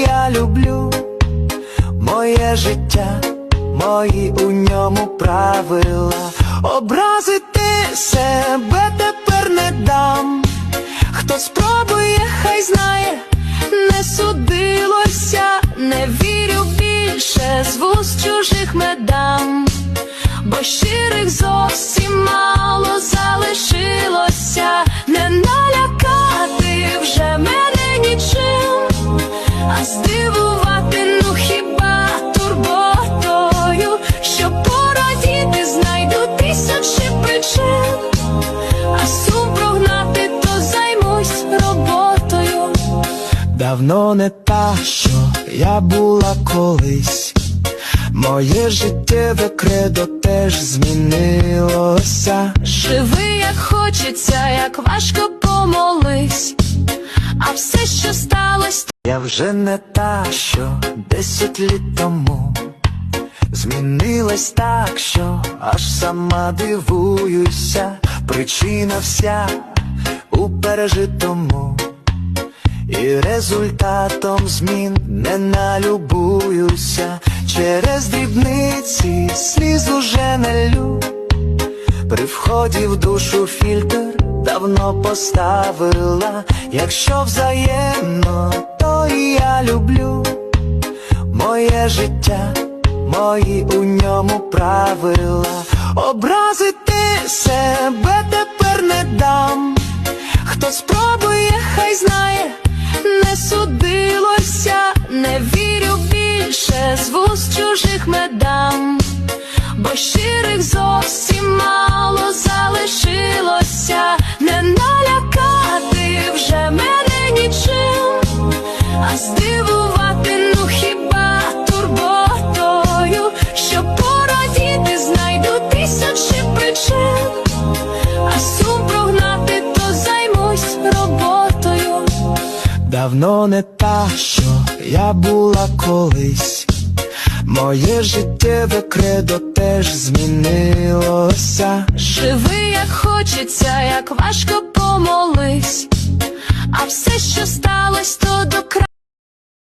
я люблю моє життя, мої у ньому правила. Образити себе тепер не дам. Хто спробує, хай знає, не судилося, не вірю більше з вуст чужих медам, бо щирих Давно не та, що я була колись. Моє життєве кредо теж змінилося. Живи, як хочеться, як важко помолись, а все, що сталося, я вже не та, що десять літ тому. Змінилась так, що аж сама дивуюся, причина вся у пережитому. І результатом змін не налюбуюся, через дрібниці сліз уже не лю. При вході в душу фільтр давно поставила, якщо взаємно, то і я люблю моє життя, мої у ньому правила. Образити себе не вірю більше з вуст чужих медам, бо щирих зовсім мало залишилося, не налякати вже мене нічим, а здивувати, ну хіба турботою, щоб порадіти, знайду тисячі причин. А сум прогнати, то займусь роботою. Давно не та, що я була колись. Моє життєве кредо теж змінилося. Живи, як хочеться, як важко помолись, а все, що сталося, то до краю.